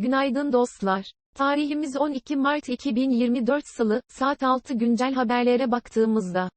Günaydın dostlar. Tarihimiz 12 Mart 2024 Salı, saat 6 güncel haberlere baktığımızda.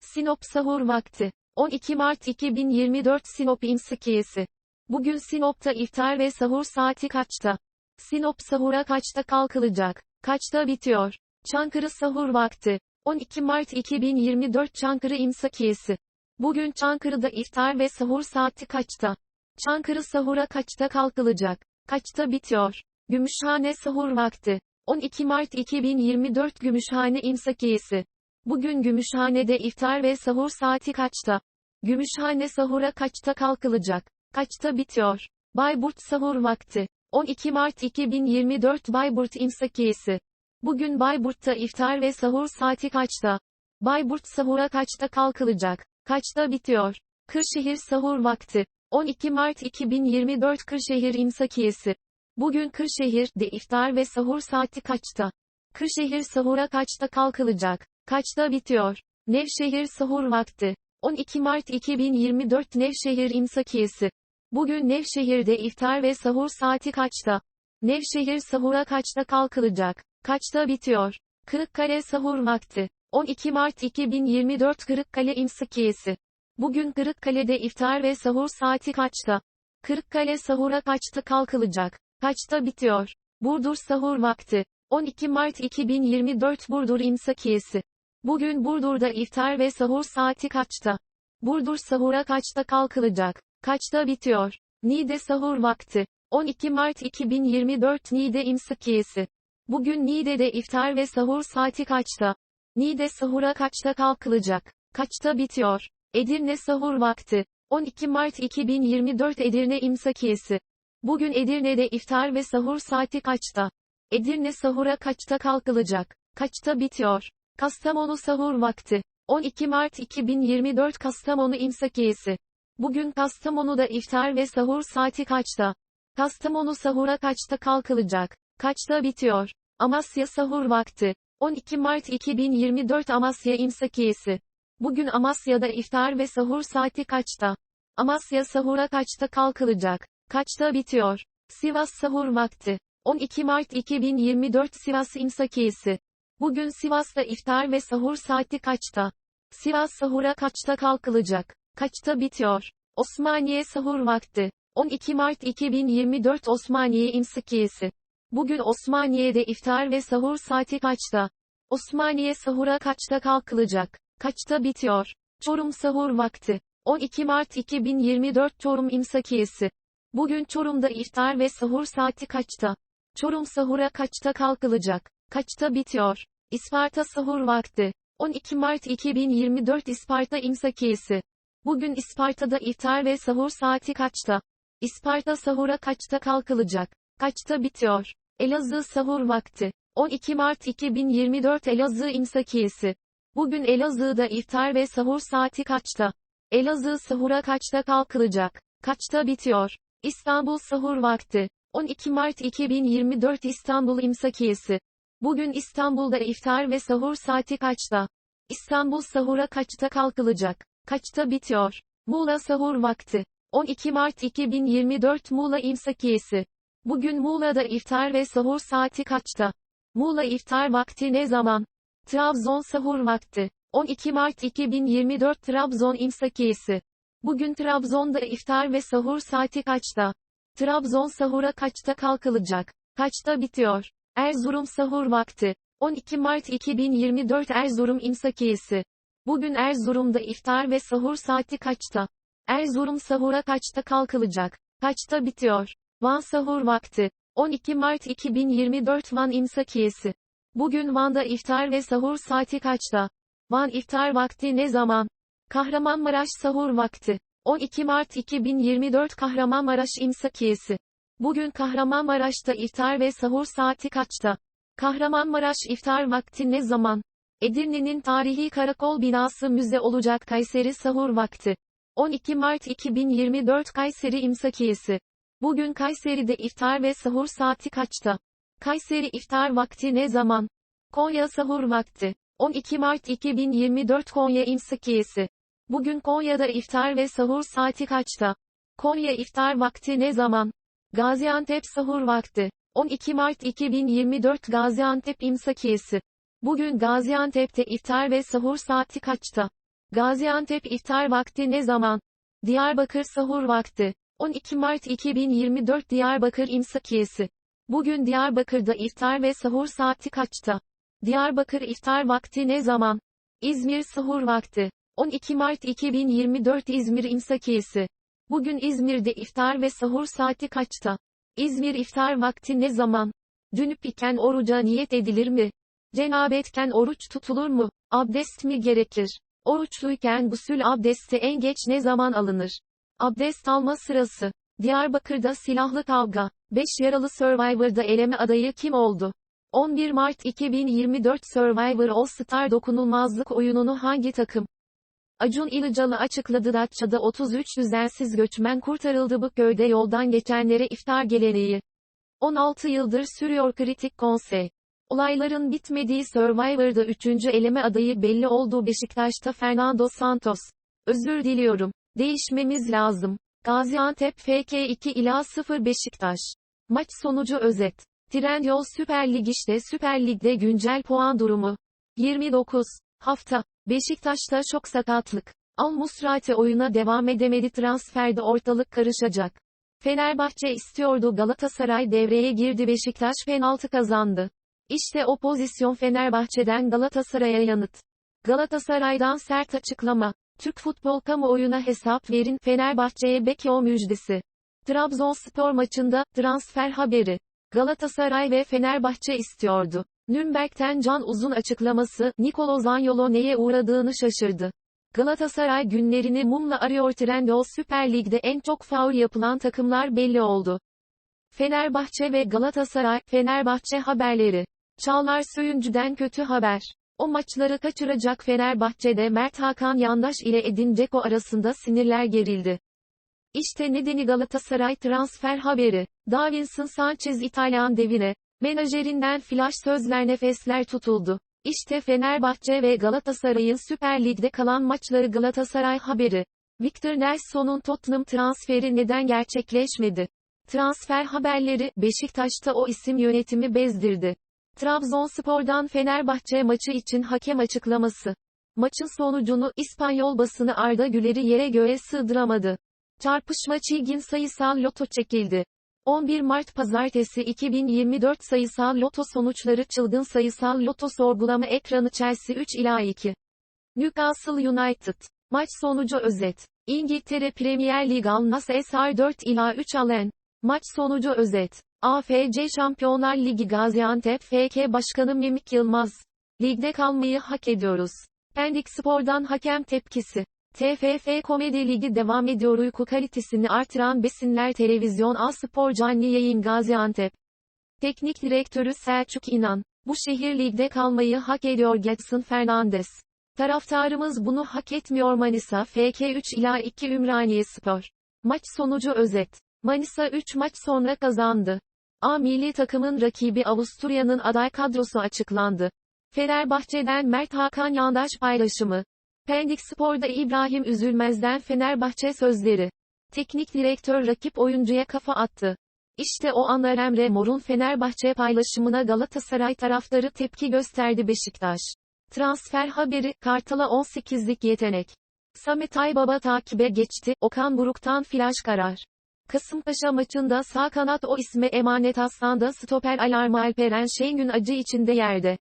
Sinop sahur vakti. 12 Mart 2024 Sinop İmsikiyesi. Bugün Sinop'ta iftar ve sahur saati kaçta? Sinop sahura kaçta kalkılacak? Kaçta bitiyor? Çankırı sahur vakti. 12 Mart 2024 Çankırı İmsakiyesi. Bugün Çankırı'da iftar ve sahur saati kaçta? Çankırı sahura kaçta kalkılacak? Kaçta bitiyor? Gümüşhane sahur vakti. 12 Mart 2024 Gümüşhane İmsakiyesi. Bugün Gümüşhane'de iftar ve sahur saati kaçta? Gümüşhane sahura kaçta kalkılacak? Kaçta bitiyor? Bayburt sahur vakti. 12 Mart 2024 Bayburt İmsakiyesi. Bugün Bayburt'ta iftar ve sahur saati kaçta? Bayburt sahura kaçta kalkılacak? Kaçta bitiyor? Kırşehir sahur vakti. 12 Mart 2024 Kırşehir İmsakiyesi. Bugün Kırşehir'de iftar ve sahur saati kaçta? Kırşehir sahura kaçta kalkılacak? Kaçta bitiyor? Nevşehir sahur vakti. 12 Mart 2024 Nevşehir İmsakiyesi. Bugün Nevşehir'de iftar ve sahur saati kaçta? Nevşehir sahura kaçta kalkılacak? Kaçta bitiyor? Kırıkkale sahur vakti. 12 Mart 2024 Kırıkkale İmsakiyesi. Bugün Kırıkkale'de iftar ve sahur saati kaçta? Kırıkkale sahura kaçta kalkılacak? Kaçta bitiyor? Burdur sahur vakti. 12 Mart 2024 Burdur İmsakiyesi. Bugün Burdur'da iftar ve sahur saati kaçta? Burdur sahura kaçta kalkılacak? Kaçta bitiyor? Niğde sahur vakti. 12 Mart 2024 Niğde İmsakiyesi. Bugün Niğde'de iftar ve sahur saati kaçta? Niğde sahura kaçta kalkılacak? Kaçta bitiyor? Edirne sahur vakti. 12 Mart 2024 Edirne İmsakiyesi. Bugün Edirne'de iftar ve sahur saati kaçta? Edirne sahura kaçta kalkılacak? Kaçta bitiyor? Kastamonu sahur vakti. 12 Mart 2024 Kastamonu İmsakiyesi. Bugün Kastamonu'da iftar ve sahur saati kaçta? Kastamonu sahura kaçta kalkılacak? Kaçta bitiyor? Amasya sahur vakti. 12 Mart 2024 Amasya İmsakiyesi. Bugün Amasya'da iftar ve sahur saati kaçta? Amasya sahura kaçta kalkılacak? Kaçta bitiyor? Sivas sahur vakti. 12 Mart 2024 Sivas İmsakiyesi. Bugün Sivas'ta iftar ve sahur saati kaçta? Sivas sahura kaçta kalkılacak? Kaçta bitiyor? Osmaniye sahur vakti. 12 Mart 2024 Osmaniye İmsakiyesi. Bugün Osmaniye'de iftar ve sahur saati kaçta? Osmaniye sahura kaçta kalkılacak? Kaçta bitiyor? Çorum sahur vakti. 12 Mart 2024 Çorum İmsakiyesi. Bugün Çorum'da iftar ve sahur saati kaçta? Çorum sahura kaçta kalkılacak? Kaçta bitiyor? İsparta sahur vakti. 12 Mart 2024 İsparta İmsakiyesi. Bugün İsparta'da iftar ve sahur saati kaçta? İsparta sahura kaçta kalkılacak? Kaçta bitiyor? Elazığ sahur vakti. 12 Mart 2024 Elazığ İmsakiyesi. Bugün Elazığ'da iftar ve sahur saati kaçta? Elazığ sahura kaçta kalkılacak? Kaçta bitiyor? İstanbul sahur vakti. 12 Mart 2024 İstanbul İmsakiyesi. Bugün İstanbul'da iftar ve sahur saati kaçta? İstanbul sahura kaçta kalkılacak? Kaçta bitiyor? Muğla sahur vakti. 12 Mart 2024 Muğla İmsakiyesi. Bugün Muğla'da iftar ve sahur saati kaçta? Muğla iftar vakti ne zaman? Trabzon sahur vakti. 12 Mart 2024 Trabzon İmsakiyesi. Bugün Trabzon'da iftar ve sahur saati kaçta? Trabzon sahura kaçta kalkılacak? Kaçta bitiyor? Erzurum sahur vakti. 12 Mart 2024 Erzurum İmsakiyesi. Bugün Erzurum'da iftar ve sahur saati kaçta? Erzurum sahura kaçta kalkılacak? Kaçta bitiyor? Van sahur vakti. 12 Mart 2024 Van İmsakiyesi. Bugün Van'da iftar ve sahur saati kaçta? Van iftar vakti ne zaman? Kahramanmaraş sahur vakti. 12 Mart 2024 Kahramanmaraş İmsakiyesi. Bugün Kahramanmaraş'ta iftar ve sahur saati kaçta? Kahramanmaraş iftar vakti ne zaman? Edirne'nin tarihi karakol binası müze olacak Kayseri sahur vakti. 12 Mart 2024 Kayseri İmsakiyesi. Bugün Kayseri'de iftar ve sahur saati kaçta? Kayseri iftar vakti ne zaman? Konya sahur vakti. 12 Mart 2024 Konya İmsakiyesi. Bugün Konya'da iftar ve sahur saati kaçta? Konya iftar vakti ne zaman? Gaziantep sahur vakti. 12 Mart 2024 Gaziantep İmsakiyesi. Bugün Gaziantep'te iftar ve sahur saati kaçta? Gaziantep iftar vakti ne zaman? Diyarbakır sahur vakti. 12 Mart 2024 Diyarbakır İmsakiyesi. Bugün Diyarbakır'da iftar ve sahur saati kaçta? Diyarbakır iftar vakti ne zaman? İzmir sahur vakti. 12 Mart 2024 İzmir İmsakiyesi. Bugün İzmir'de iftar ve sahur saati kaçta? İzmir iftar vakti ne zaman? Dünüp iken oruca niyet edilir mi? Cenabetken oruç tutulur mu? Abdest mi gerekir? Oruçluyken gusül abdesti en geç ne zaman alınır? Abdest alma sırası. Diyarbakır'da silahlı kavga. 5 yaralı Survivor'da eleme adayı kim oldu? 11 Mart 2024 Survivor All Star dokunulmazlık oyununu hangi takım? Acun İlıcalı açıkladı Datça'da 33 düzensiz göçmen kurtarıldı bu köyde yoldan geçenlere iftar geleneği. 16 yıldır sürüyor kritik konsey. Olayların bitmediği Survivor'da 3. eleme adayı belli olduğu Beşiktaş'ta Fernando Santos. Özür diliyorum. Değişmemiz lazım. Gaziantep FK 2 ila 0 Beşiktaş. Maç sonucu özet. Trendyol Süper Lig işte Süper Lig'de güncel puan durumu. 29. Hafta. Beşiktaş'ta çok sakatlık. Al Musrati oyuna devam edemedi transferde ortalık karışacak. Fenerbahçe istiyordu Galatasaray devreye girdi Beşiktaş penaltı kazandı. İşte o pozisyon Fenerbahçe'den Galatasaray'a yanıt. Galatasaray'dan sert açıklama. Türk futbol kamuoyuna hesap verin Fenerbahçe'ye Beko müjdesi. Trabzonspor maçında transfer haberi. Galatasaray ve Fenerbahçe istiyordu. Nürnberg'ten Can Uzun açıklaması, Nicolo Zaniolo neye uğradığını şaşırdı. Galatasaray günlerini mumla arıyor Trendyol Süper Lig'de en çok faul yapılan takımlar belli oldu. Fenerbahçe ve Galatasaray, Fenerbahçe haberleri. Çağlar Söyüncü'den kötü haber. O maçları kaçıracak Fenerbahçe'de Mert Hakan Yandaş ile Edin Dzeko arasında sinirler gerildi. İşte nedeni Galatasaray transfer haberi. Davinson Sanchez İtalyan devine. Menajerinden flash sözler nefesler tutuldu. İşte Fenerbahçe ve Galatasaray'ın Süper Lig'de kalan maçları Galatasaray haberi. Victor Nelson'un Tottenham transferi neden gerçekleşmedi? Transfer haberleri, Beşiktaş'ta o isim yönetimi bezdirdi. Trabzonspor'dan Fenerbahçe maçı için hakem açıklaması. Maçın sonucunu İspanyol basını Arda Güler'i yere göğe sığdıramadı. Çarpışma çilgin sayısal loto çekildi. 11 Mart Pazartesi 2024 sayısal loto sonuçları çılgın sayısal loto sorgulama ekranı Chelsea 3 ila 2. Newcastle United. Maç sonucu özet. İngiltere Premier Lig Alnas SR 4 ila 3 Alen. Maç sonucu özet. AFC Şampiyonlar Ligi Gaziantep FK Başkanı Memik Yılmaz. Ligde kalmayı hak ediyoruz. Pendik Spor'dan hakem tepkisi. TFF Komedi Ligi devam ediyor uyku kalitesini artıran Besinler Televizyon A Spor canlı yayın Gaziantep. Teknik direktörü Selçuk İnan. Bu şehir ligde kalmayı hak ediyor Getson Fernandes. Taraftarımız bunu hak etmiyor Manisa FK 3 ila 2 Ümraniye Spor. Maç sonucu özet. Manisa 3 maç sonra kazandı. A milli takımın rakibi Avusturya'nın aday kadrosu açıklandı. Fenerbahçe'den Mert Hakan Yandaş paylaşımı. Pendik Spor'da İbrahim Üzülmez'den Fenerbahçe sözleri. Teknik direktör rakip oyuncuya kafa attı. İşte o anlar Emre Mor'un Fenerbahçe paylaşımına Galatasaray taraftarı tepki gösterdi Beşiktaş. Transfer haberi, Kartal'a 18'lik yetenek. Samet Aybaba takibe geçti, Okan Buruk'tan flash karar. Kasımpaşa maçında sağ kanat o isme emanet Aslan'da stoper alarmı Alperen Şengün acı içinde yerde.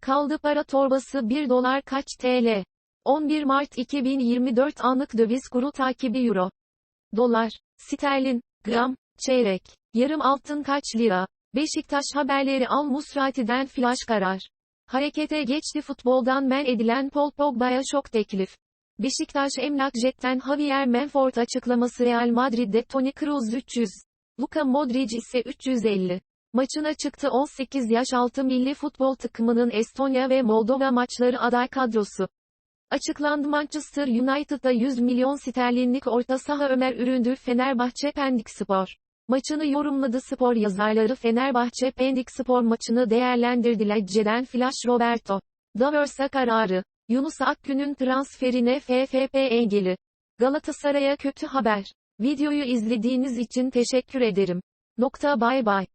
Kaldı para torbası 1 dolar kaç TL? 11 Mart 2024 anlık döviz kuru takibi Euro. Dolar, sterlin, gram, çeyrek, yarım altın kaç lira? Beşiktaş haberleri Al Musrati'den flash karar. Harekete geçti futboldan men edilen Paul Pogba'ya şok teklif. Beşiktaş Emlak Jet'ten Javier Manfort açıklaması Real Madrid'de Toni Kroos 300. Luka Modric ise 350. Maçına çıktı 18 yaş altı milli futbol takımının Estonya ve Moldova maçları aday kadrosu. Açıklandı Manchester United'da 100 milyon sterlinlik orta saha Ömer Üründü Fenerbahçe Pendik Spor. Maçını yorumladı spor yazarları Fenerbahçe Pendik Spor maçını değerlendirdiler. Ceden Flash Roberto. Daversa kararı. Yunus Akgün'ün transferine FFP engeli. Galatasaray'a kötü haber. Videoyu izlediğiniz için teşekkür ederim. Nokta bay bay.